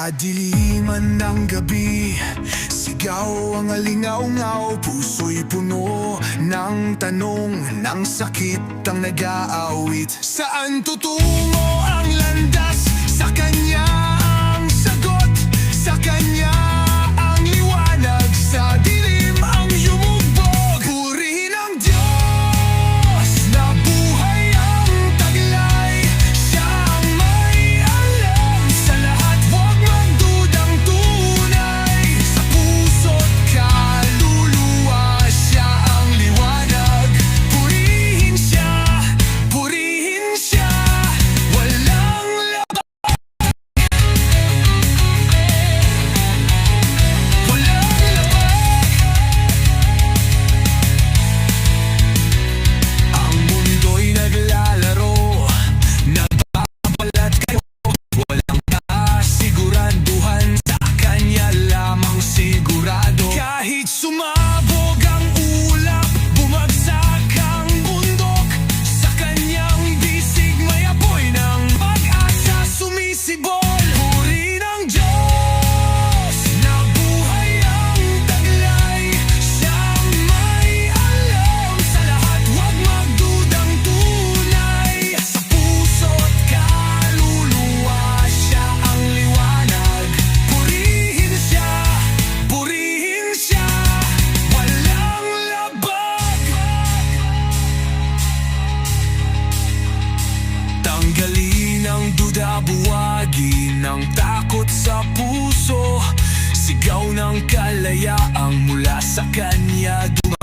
kadiliman ng gabi Sigaw ang alingaw-ngaw Puso'y puno ng tanong Ng sakit ang nag-aawit Saan tutungo ang landas? Tanggalin ang duda, buwagin ang takot sa puso. Sigaw ng kalayaang mula sa kanya dumaan